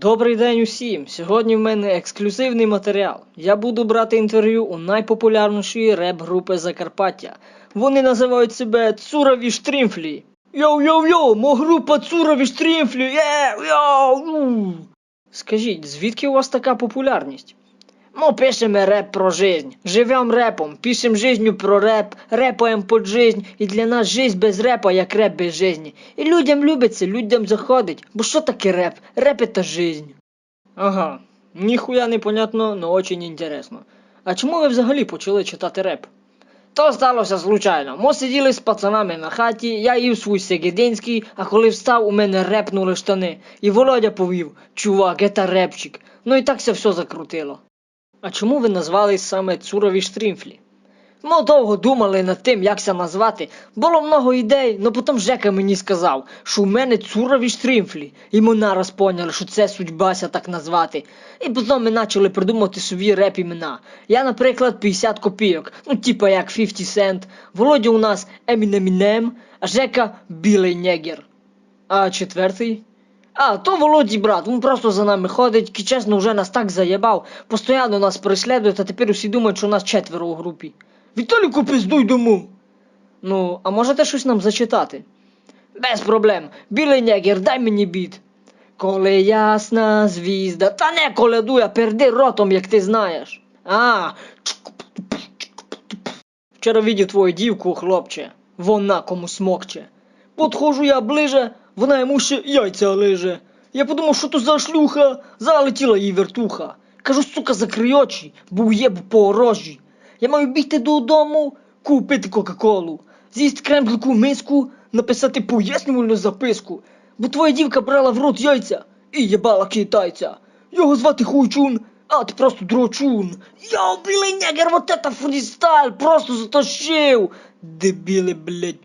Добрий день усім! Сьогодні в мене ексклюзивний матеріал. Я буду брати інтерв'ю у найпопулярнішої реп-групи Закарпаття. Вони називають себе Цурові Штрімфлі. Йоу-йоу-йоу, мо група Цурові Штрімфлі! Є, йоу! Скажіть, звідки у вас така популярність? Ми пишемо реп про жизнь, живем репом, пишем жизнью про реп, репаем под жизнь, і для нас жизнь без репа, як реп без жизни. І людям любиться, людям заходить, бо що таке реп? Реп это жизнь. Ага, ніхуя не понятно, но очень інтересно. А чому ви взагалі почали читати реп? То сталося случайно. Ми сиділи з пацанами на хаті, я їв свій сегединський, а коли встав, у мене репнули штани. І Володя повів, чувак, это репчик. Ну і так все все закрутило. А чому ви назвались саме Цурові Штрімфлі? Ми довго думали над тим, як це назвати. Було много ідей, але потім Жека мені сказав, що у мене цурові штрімфлі. І ми нараз поняли, що це судьбася так назвати. І потім ми почали придумати собі реп імена. Я, наприклад, 50 копійок, ну типа як 50 Cent. Володя у нас Емінемінем, а Жека Білий Негер. А четвертий? А, то Володі брат, він просто за нами ходить, і чесно вже нас так заєбав, постійно нас переслідує, а тепер усі думають, що нас четверо у групі. Віталіку пиздуй дому. Ну, а можете щось нам зачитати? Без проблем. Білий негір, дай мені біт. Коли ясна звізда. Та не колядуй, а перди ротом, як ти знаєш. А. Вчора видів твою дівку, хлопче. Вона кому смокче. Подходжу я ближе, вона йому ще яйця лиже. Я подумав, що то за шлюха, залетіла їй вертуха. Кажу, сука, закрий очі, бо уєбу по орожі. Я маю бігти додому, купити Кока-Колу, з'їсти кремблику миску, написати пояснювальну записку, бо твоя дівка брала в рот яйця і їбала китайця. Його звати Хуйчун, а ти просто дрочун. Йоу, білий негер, вот это фрістайл, просто затащив. Дебіли, блять.